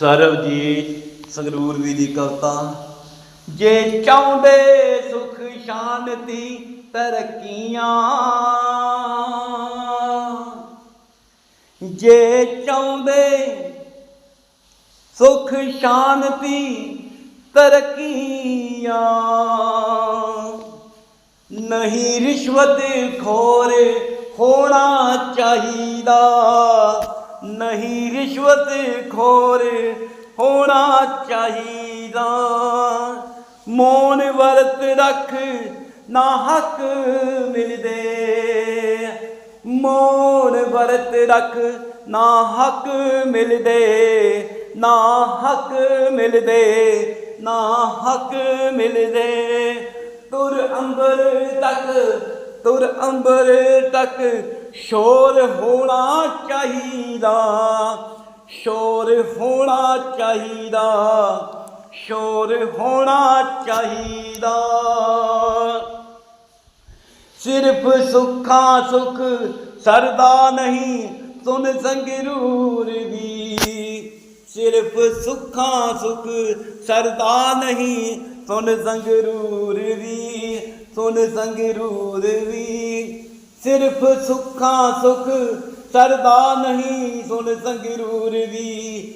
ਸਰਬਜੀਤ ਸੰਗਰੂਰ ਵੀ ਦੀ ਕਵਤਾ, ਜੇ ਚਾਹੁੰਦੇ ਸੁਖ ਸ਼ਾਂਤੀ ਤਰੱਕੀਆਂ, ਜੇ ਚਾਹੁੰਦੇ ਸੁਖ ਸ਼ਾਂਤੀ ਤਰੱਕੀਆਂ, ਨਹੀਂ ਰਿਸ਼ਵਤ ਖੋਰ ਹੋਣਾ ਚਾਹੀਦਾ। ਨਹੀਂ ਰਿਸ਼ਵਤ ਖੋਰ ਹੋਣਾ ਚਾਹੀਦਾ। ਮੋਨ ਵਰਤ ਰੱਖ ਨਾ ਹੱਕ ਮਿਲਦੇ। ਮੋਨ ਵਰਤ ਰੱਖ ਨਾ ਹੱਕ ਮਿਲਦੇ, ਨਾ ਹੱਕ ਮਿਲਦੇ, ਨਾ ਹੱਕ ਮਿਲਦੇ। ਤੁਰ ਅੰਬਰ ਤੱਕ, ਤੁਰ ਅੰਬਰ ਤੱਕ ਸ਼ੋਰ ਹੋਣਾ ਚਾਹੀਦਾ, ਸ਼ੋਰ ਹੋਣਾ ਚਾਹੀਦਾ, ਸ਼ੋਰ ਹੋਣਾ ਚਾਹੀਦਾ। ਸਿਰਫ ਸੁੱਖਾਂ ਸੁਖ ਸਰਦਾ ਨਹੀਂ ਸੁਨ ਸੰਗਰੂਰ ਵੀ। ਸਿਰਫ ਸੁੱਖਾਂ ਸੁਖ ਸਰਦਾ ਨਹੀਂ ਸੁਨ ਸੰਗਰੂਰ ਵੀ, ਸੁਨ ਸੰਗਰੂਰ ਵੀ। ਸਿਰਫ ਸੁੱਖਾਂ ਸੁਖ ਸਰਦਾ ਨਹੀਂ ਸੁਣ ਸੰਗਰੂਰ ਦੀ